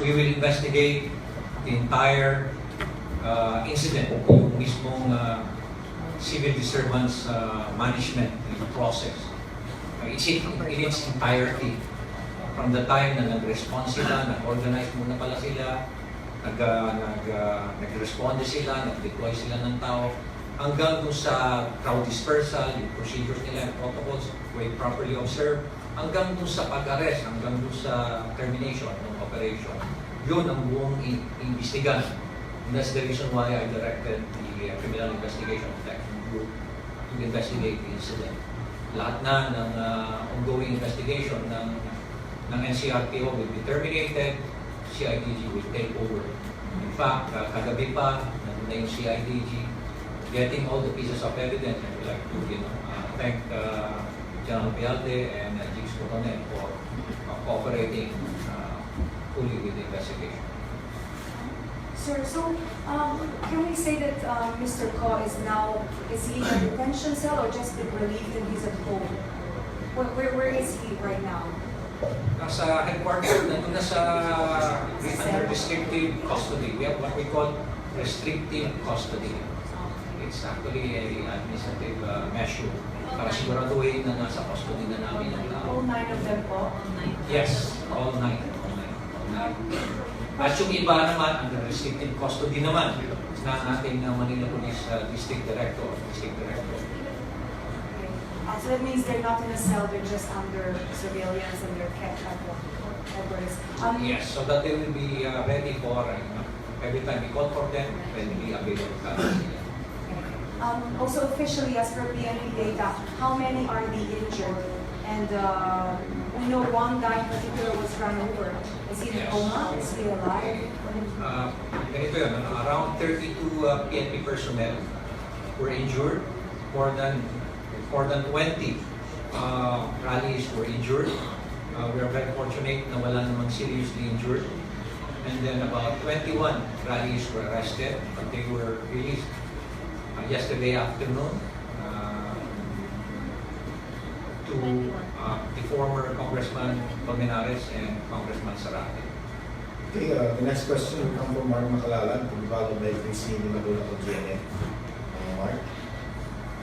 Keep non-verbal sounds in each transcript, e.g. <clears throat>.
we will investigate the entire uh, incident, yung mismong uh, civil disturbance uh, management process. Uh, it's in, in its entirety. From the time na nag-respond sila, nag-organize muna pala sila, nag, uh, nag, uh, nag-respond sila, nag-deploy sila ng tao, hanggang dun sa crowd dispersal, yung procedures nila, yung protocols, were properly observed, hanggang dun sa pag-arrest, hanggang dun sa termination ng operation. Yun ang buong i- imbestigan. And that's the reason why I directed the uh, Criminal Investigation Protection Group to investigate the incident. Lahat na ng uh, ongoing investigation ng ng NCRPO will be terminated, CIDG will take over. In fact, uh, kagabi pa, nandun na yung CIDG, getting all the pieces of evidence, and we'd like to you know, uh, thank uh, General Pialde and uh, Jigs Coronel for uh, cooperating fully with the investigation. Sir, so um, can we say that um, Mr. Ko is now, is he in a detention cell or just been relieved and he's at home? Where, where, where is he right now? Nasa headquarters, nandun na sa under restrictive custody. We have what we call restrictive custody. It's actually a administrative uh, measure para siguraduhin na nasa custody na namin ang tao. All nine of them po? Yes, all nine. Nine. All nine. At yung iba naman, under restricted custody naman na ating uh, Manila Police uh, District Director, District Director. Okay. Uh, so that means they're not in a cell, they're just under surveillance and they're kept at the headquarters. Um, Yes, so that they will be uh, ready for, uh, you know, every time we call for them, readily available. okay. Um, also officially, as per PNP data, how many are the injured? And uh, we know one guy in particular was run over. Is he in Yes. coma? Is he alive? Uh, ganito yun, around 32 uh, PNP personnel were injured, more than more than 20 uh, rallies were injured. Uh, we are very fortunate na wala namang seriously injured. And then about 21 rallies were arrested, but they were released uh, yesterday afternoon to uh, the former Congressman Colmenares and Congressman Sarate. Okay, uh, the next question will come from Mark Macalalan, Pagbabago by Christine Madula of GNA. Uh, Mark?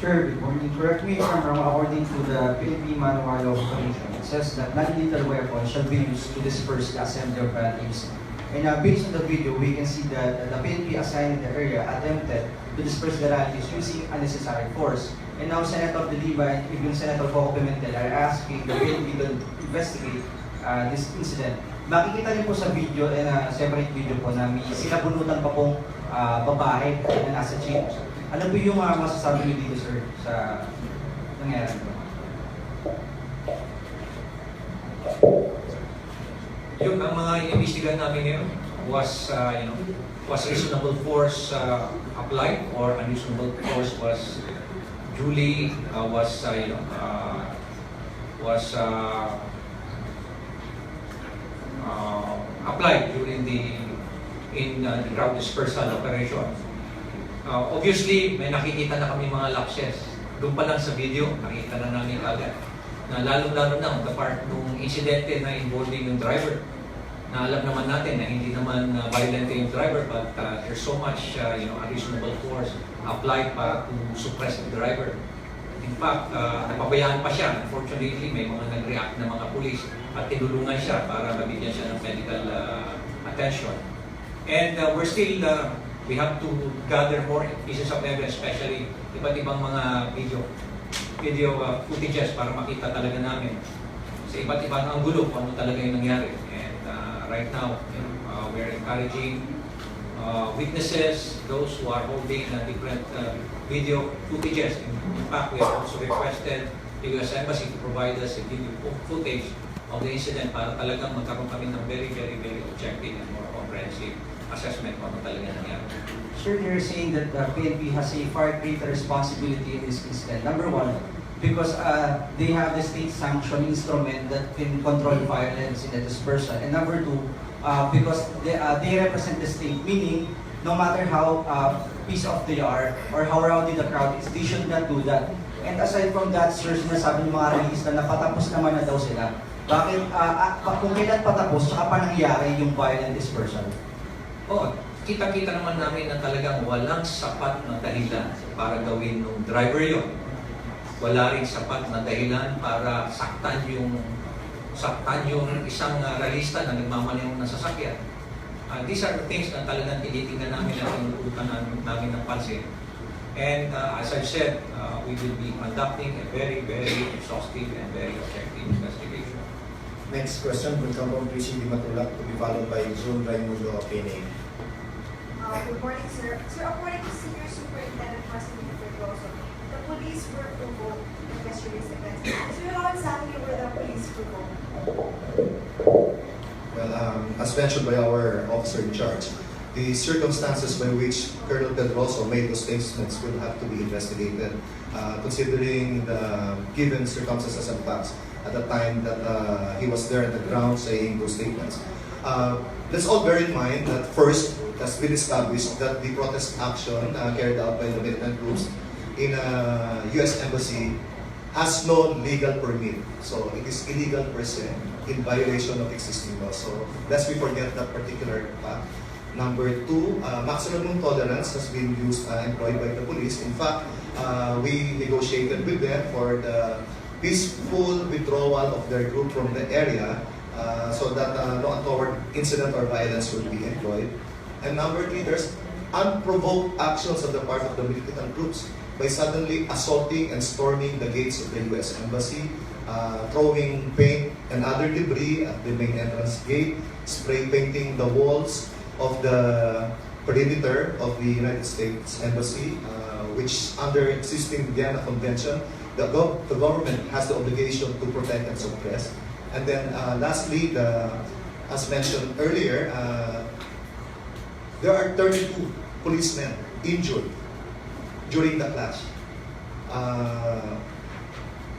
Sure, good morning. Correct me if I'm wrong, according to the Philippine Manual of Commission, it says that non-lethal weapons shall be used to disperse the assembly of relatives. And uh, based on the video, we can see that the PNP assigned in the area attempted to disperse the relatives using unnecessary force. And now Senator De Liva and even Senator Coco Pimentel are asking the PNP to investigate uh, this incident. Makikita niyo po sa video, and uh, separate video po na may sinabunutan pa pong uh, babae na nasa jeep. Ano po yung uh, masasabi niyo dito, sir, sa nangyari po? Yung ang mga inimbestigahan namin ngayon was, uh, you know, was reasonable force uh, applied or unreasonable force was duly, uh, was, uh, you know, uh, was uh, uh, applied during the, in uh, the ground dispersal operation. Uh, obviously, may nakikita na kami mga lapses. Doon pa lang sa video, nakita na namin agad na lalong-lalo na the part nung insidente na involving yung driver na alam naman natin na hindi naman uh, violent yung driver but uh, there's so much uh, you know unreasonable force applied para to suppress the driver. In fact, uh, napabayaan pa siya. Unfortunately, may mga nag-react na mga pulis at tinulungan siya para mabigyan siya ng medical uh, attention. And uh, we're still, uh, we have to gather more pieces of evidence, especially iba't ibang mga video video uh, footages para makita talaga namin sa iba't ibang anggulo kung ano talaga yung nangyari. Right now, uh, we're encouraging uh, witnesses, those who are holding uh, different uh, video footages. In fact, we have also requested the US Embassy to provide us a video fo- footage of the incident para talagang magkaroon kami ng very, very, very objective and more comprehensive assessment kung ano talaga nangyari. Sir, you're saying that the PNP has a far greater responsibility in this incident. Number one, because uh, they have the state sanctioned instrument that can control violence in the dispersal. And number two, uh, because they, uh, they represent the state, meaning no matter how uh, piece off they are or how rowdy the crowd is, they should not do that. And aside from that, sir, sinasabi ng mga release na napatapos naman na daw sila. Bakit, ah, ah, kung kailan patapos, saka pa nangyari yung violent dispersal? Oo, kita-kita naman namin na talagang walang sapat na dahilan para gawin ng driver yon. Wala rin sapat na dahilan para saktan yung saktan yung isang uh, realista na nagmamaneho ng sasakyan. Uh, these are the things na talagang tinitingnan namin at tinutukan namin, namin ng pansin. And uh, as I've said, uh, we will be conducting a very, very exhaustive and very objective investigation. Next question will come from Tracy Di Matulak to be followed by June Raimundo of PNA. Uh, Good morning, sir. Well, um, as mentioned by our officer in charge, the circumstances by which Colonel Pedroso made those statements will have to be investigated, uh, considering the given circumstances and facts at the time that uh, he was there at the ground saying those statements. Uh, let's all bear in mind that first, it has been established that the protest action uh, carried out by the militant groups in a U.S. embassy has no legal permit. So it is illegal per se in violation of existing law. So lest we forget that particular fact. Number two, uh, maximum tolerance has been used, uh, employed by the police. In fact, uh, we negotiated with them for the peaceful withdrawal of their group from the area uh, so that uh, no untoward incident or violence will be employed. And number three, there's unprovoked actions on the part of the militant groups by suddenly assaulting and storming the gates of the U.S. Embassy, uh, throwing paint and other debris at the main entrance gate, spray painting the walls of the perimeter of the United States Embassy, uh, which under existing Vienna Convention, the, gov- the government has the obligation to protect and suppress. And then uh, lastly, the, as mentioned earlier, uh, there are 32 policemen injured during the clash. Uh,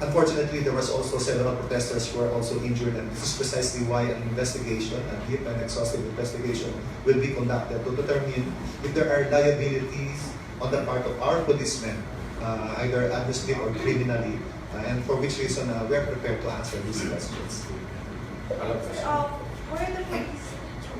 unfortunately, there was also several protesters who were also injured, and this is precisely why an investigation, a deep and exhaustive investigation, will be conducted to determine if there are liabilities on the part of our policemen, uh, either administrative or criminally, uh, and for which reason uh, we are prepared to answer these questions. Uh, what the police,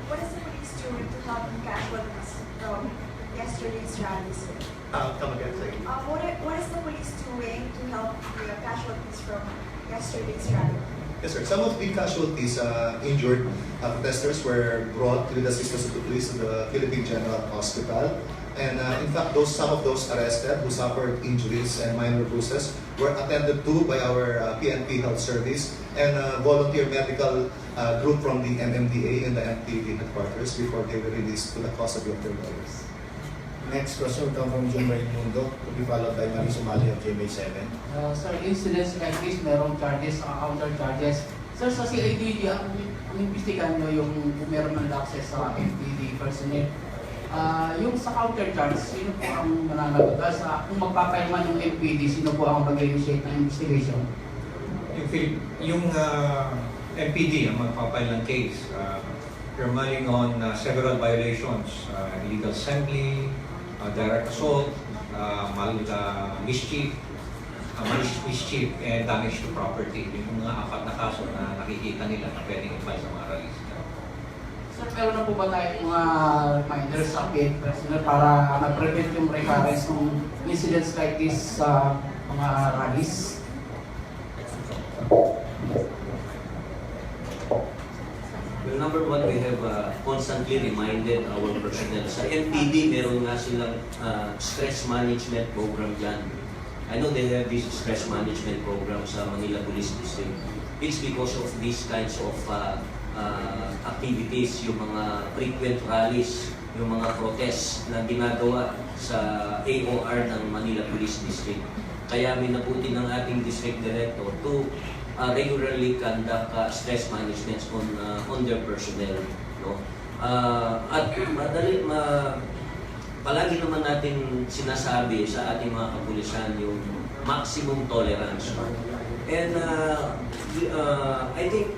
what is the police doing to help casualties from yesterday's rally, sir? Uh, come again, sorry. Uh, what, are, what is the police doing to help the casualties from yesterday's rally? Yes, sir. Some of the casualties, uh, injured uh, protesters were brought to the assistance of the police to the Philippine General Hospital. And uh, in fact, those some of those arrested who suffered injuries and minor bruises were attended to by our uh, PNP Health Service and uh, volunteer medical uh, group from the MMDA and the MPD headquarters before they were released to the custody of their lawyers. Next question will come from June Raimundo to be followed by Marie Sumali of GMA7. Uh, sir, incidents like this, merong charges, uh, counter charges. Sir, sa CIDD, ang, ang imbestigahan nyo yung kung meron ng access sa MPD personnel. Ah, yung sa counter charge, sino po ang mananagot? Sa, kung magpapaiman yung MPD, sino po ang mag-initiate ng investigation? Yung, yung uh, MPD ang magpapile ng case, uh, relying on uh, several violations, uh, illegal assembly, uh, direct assault, uh, mal uh, mischief, uh, mis- mischief, and damage to property. Yung mga apat na kaso na nakikita nila na pwedeng i-file sa mga realista. Sir, meron na po ba tayong mga reminders sa PN personnel para ma-prevent yung recurrence ng incidents like this sa mga rallies? Well, number one, we have uh, constantly reminded our personnel. Sa NPD, meron nga silang uh, stress management program dyan. I know they have this stress management program sa Manila Police District. It's because of these kinds of uh, uh, activities, yung mga frequent rallies, yung mga protests na ginagawa sa AOR ng Manila Police District. Kaya minabuti ng ating district director to uh, regularly conduct uh, stress management on uh, on their personnel no uh, at madali ma palagi naman natin sinasabi sa ating mga kapulisan yung maximum tolerance no? and uh, uh, I think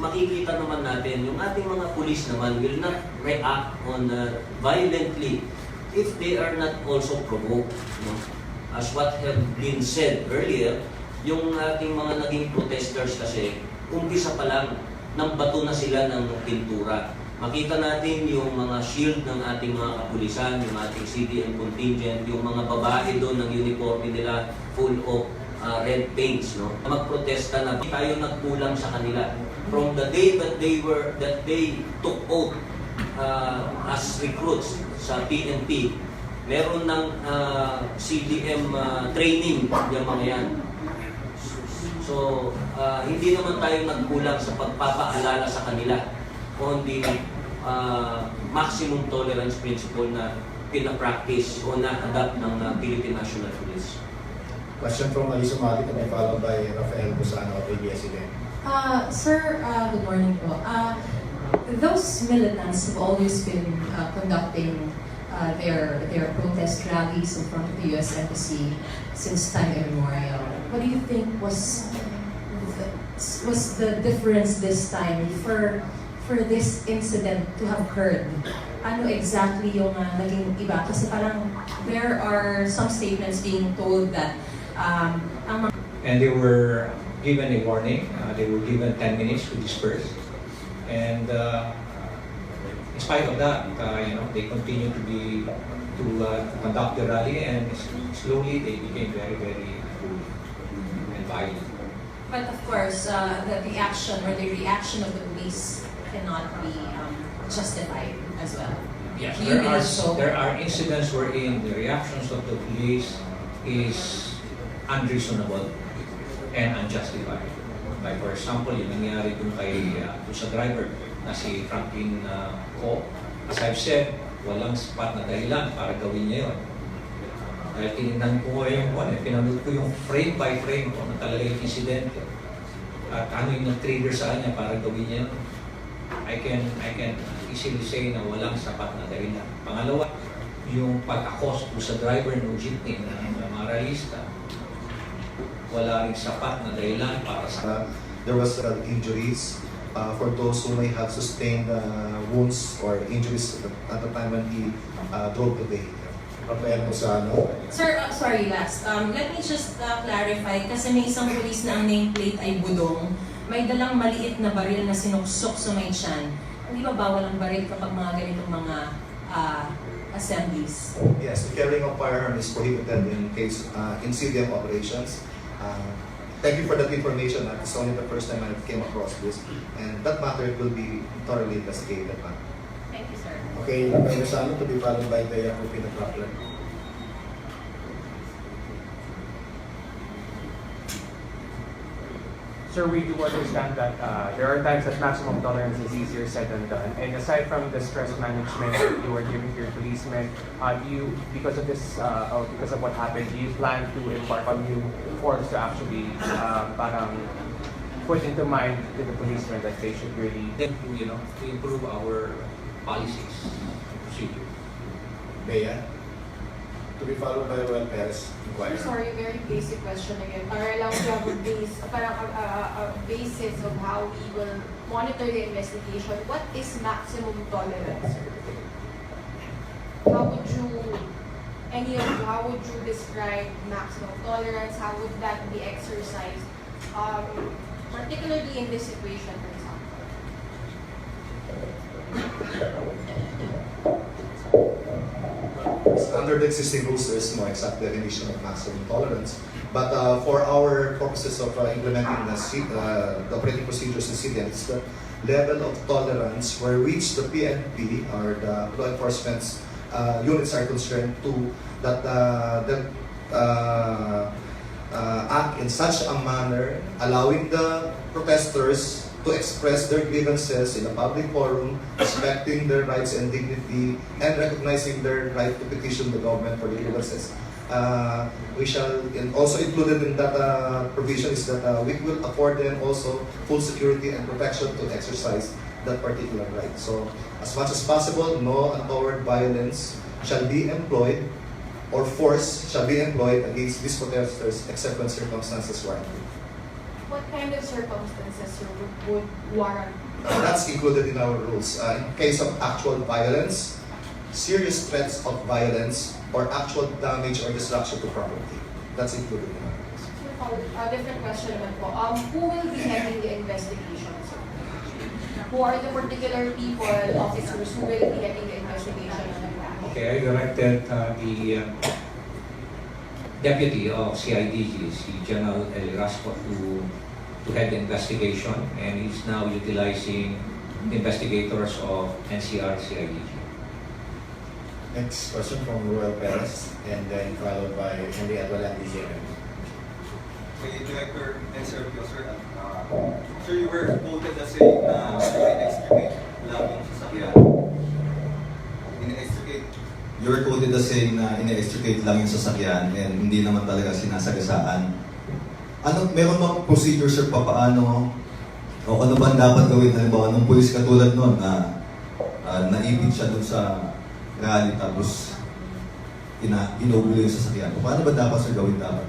makikita naman natin yung ating mga pulis naman will not react on uh, violently if they are not also provoked no? as what have been said earlier yung ating mga naging protesters kasi umpisa pa lang, ng bato na sila ng pintura. Makita natin yung mga shield ng ating mga kapulisan, yung ating CDN contingent, yung mga babae doon ng uniforme nila full of uh, red paints, no? Magprotesta na tayo nagkulang sa kanila. From the day that they were that they took oath uh, as recruits sa PNP, meron ng uh, CDM uh, training yung mga yan. So, uh, hindi naman tayo nagkulang sa pagpapaalala sa kanila on the uh, maximum tolerance principle na pinapractice o na-adapt ng uh, Philippine National Police. Question from Alisa Mali to be followed by Rafael Busano of ABS-CBN. Uh, sir, uh, good morning po. Uh, those militants have always been uh, conducting uh, their their protest rallies in front of the U.S. Embassy since time immemorial. What do you think was the, was the difference this time for for this incident to have occurred? Ano exactly yung uh, naging iba? Kasi parang there are some statements being told that um, ang And they were given a warning. Uh, they were given 10 minutes to disperse. And uh, in spite of that, uh, you know, they continued to be to uh, conduct the rally, and slowly they became very, very violent. But of course, uh, the, the action or the reaction of the police cannot be um, justified as well. Yes, there are so? there are incidents wherein the reactions of the police is unreasonable and unjustified. Like for example, yung nangyari dun kay uh, dun sa driver na si Franklin uh, Ko. As I've said, walang sapat na dahilan para gawin niya yun. Dahil tinignan ko nga yung ano, eh, pinanood ko yung frame by frame kung ano talaga yung insidente. At ano yung nag-trigger sa kanya para gawin niya. I can I can easily say na walang sapat na dahilan. Pangalawa, yung pag-accost sa driver ng jeepney na na mga realista, wala rin sapat na dahilan para sa Uh, there was uh, injuries uh, for those who may have sustained uh, wounds or injuries at the, time when he uh, drove vehicle. Rafael Busano. Sir, uh, sorry last. Um, let me just uh, clarify kasi may isang police na ang nameplate ay budong. May dalang maliit na baril na sinuksok sa may tiyan. Hindi ba bawal ang baril kapag mga ganitong mga uh, assemblies? Yes, the carrying of firearm is prohibited in case uh, in CDM operations. Uh, thank you for that information. It's only the first time I came across this, and that matter will be thoroughly investigated. Ma'am. Thank you, sir. Okay, Rafael Busano to be followed by Dea Rufino Kaplan. Sir, we do understand that uh, there are times that maximum tolerance is easier said than done. And aside from the stress management that you are giving to your policemen, uh, do you, because of this, uh, or because of what happened, do you plan to embark on new forms to actually uh, parang put into mind to the policemen that they should really you know, to improve our policies and procedures. Bea. To be followed by Roel Perez, I'm Inquirer. sorry, very basic question again. Para lang to have a base, parang a, uh, a, uh, a uh, basis of how we will monitor the investigation. What is maximum tolerance? sir? How would you, any of you, how would you describe maximum tolerance? How would that be exercised? Um, particularly in this situation, for example. Under the existing rules, there is no exact definition of maximum tolerance. But uh, for our purposes of uh, implementing the, C- uh, the operating procedures in CDN, it's the level of tolerance where which the PNP or the law enforcement uh, units are concerned to that uh, that uh, uh, act in such a manner allowing the protesters to express their grievances in a public forum, respecting their rights and dignity, and recognizing their right to petition the government for their grievances. Uh, we shall, and also included in that uh, provision is that uh, we will afford them also full security and protection to exercise that particular right. So, as much as possible, no untoward violence shall be employed or force shall be employed against these protesters except when circumstances warrant it. What kind of circumstances sir, would, would warrant That's included in our rules. Uh, in case of actual violence, serious threats of violence, or actual damage or destruction to property. That's included in our rules. Sir, a different question naman po. Um, who will be heading the investigation, sir? Who are the particular people, officers, who will be heading the investigation on the crash? Okay, I directed uh, the uh, deputy of CIDG, si General El Rasco, to, to head the investigation and he's now utilizing investigators of NCR CIDG. Next question from Royal Perez, and then followed by Henry Aguilar, DZM. kay Director SRPO, sir, uh, sir, you were quoted as saying na in-extricate saying na ine-extricate lang yung sasakyan and hindi naman talaga sinasagasaan. Ano, meron bang procedure sir pa paano o ano ba dapat gawin halimbawa ng pulis katulad nun na uh, naipit siya dun sa rally tapos ina inuulo yung sasakyan. Paano ba dapat sir gawin dapat?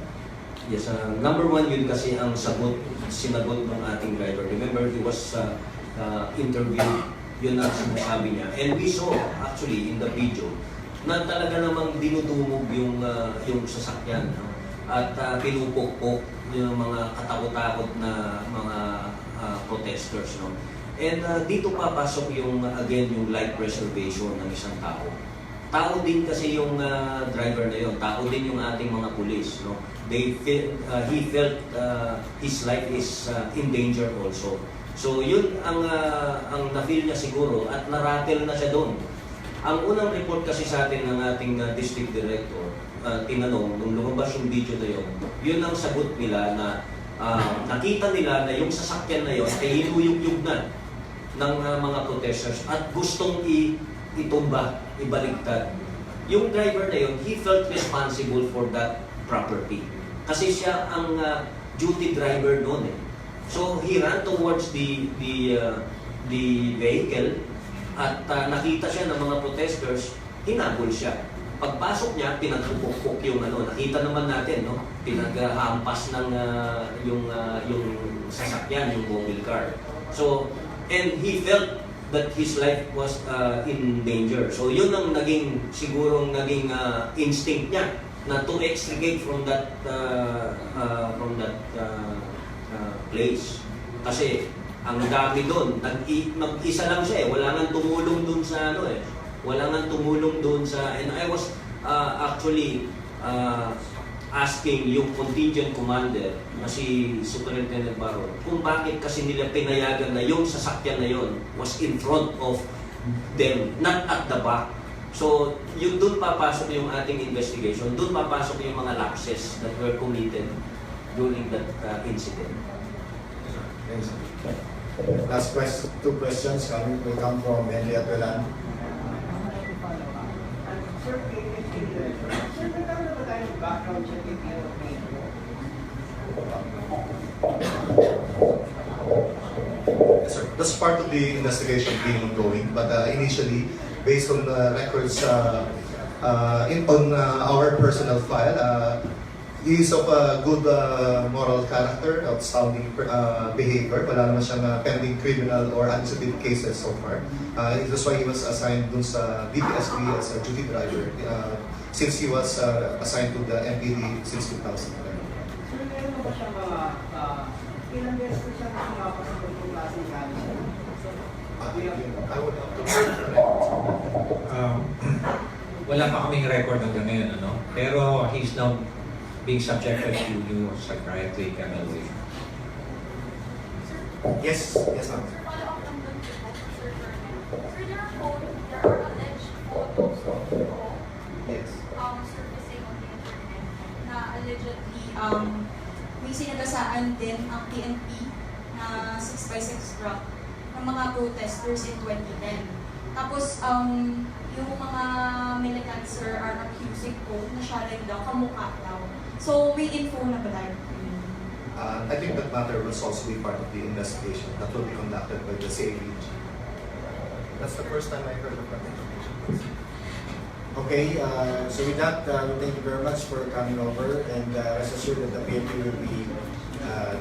Yes, uh, number one yun kasi ang sagot, sinagot ng ating driver. Remember, he was uh, uh, interviewed, yun ang sinasabi niya. And we saw actually in the video na talaga namang dinudumog yung, uh, yung sasakyan. No? At uh, pinupukpok yung mga katakot-takot na mga uh, protesters. No? And uh, dito papasok yung, again, yung life preservation ng isang tao. Tao din kasi yung uh, driver na yun. Tao din yung ating mga pulis. No? They feel, uh, he felt uh, his life is uh, in danger also. So yun ang uh, ang na-feel niya siguro at narattle na siya doon. Ang unang report kasi sa atin ng ating uh, district director, uh, tinanong, nung lumabas yung video na yun, yun ang sagot nila na uh, nakita nila na yung sasakyan na yun ay hinuyugyug na ng uh, mga protesters at gustong i itumba, ibaligtad. Yung driver na yun, he felt responsible for that property. Kasi siya ang uh, duty driver noon eh. So he ran towards the the uh, the vehicle at uh, nakita siya ng mga protesters, hinabol siya. Pagpasok niya, pinagpupukpok yung ano, nakita naman natin, no? Pinaghampas ng uh, yung uh, yung sasakyan, yung mobile car. So, and he felt that his life was uh, in danger. So, yun ang naging sigurong naging uh, instinct niya na to extricate from that uh, uh, from that uh, uh, place. Kasi ang dami doon, mag-isa lang siya eh, wala nang tumulong doon sa ano eh. Wala nang tumulong doon sa and I was uh, actually uh, asking yung contingent commander na si Superintendent Baron kung bakit kasi nila pinayagan na yung sasakyan na yon was in front of them, not at the back. So, yun doon papasok yung ating investigation, doon papasok yung mga lapses that were committed during that uh, incident. Thanks. Last question, two questions coming will come from Henry Aguilar. Sir, Yes, sir. That's part of the investigation being ongoing, but uh, initially, based on the records uh, uh, in, on uh, our personal file, uh, he is of a good uh, moral character, outstanding uh, behavior. Wala naman siyang uh, pending criminal or administrative cases so far. Uh, that's why he was assigned dun sa DPSP as a duty driver uh, since he was uh, assigned to the MPD since 2011. Sir, meron na ba siyang mga, ah, ilang beses ko siya nakakapa sa ganitong klaseng gamit? I would have to Um, <clears throat> wala pa kaming record hanggang ngayon, ano? Pero he's now being subjected to new psychiatric evaluation. Yes, yes ma'am. Yes. um, surfacing on the internet na allegedly, um, may sinagasaan din ang PNP na 6x6 truck ng mga protesters in 2010. Tapos, um, yung mga militants sir are accusing ko na siya rin daw, kamukha daw. So, may info na ba tayo? Uh, I think that matter will also be part of the investigation that will be conducted by the CAVG. That's the first time I heard of that information. Okay, uh, so with that, uh, thank you very much for coming over and uh, rest assured that the PNP will be, uh,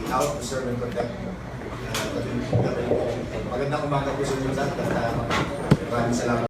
be out to serve and protect. Uh, the- Magandang umaga po sa inyo lahat at uh, maraming salamat.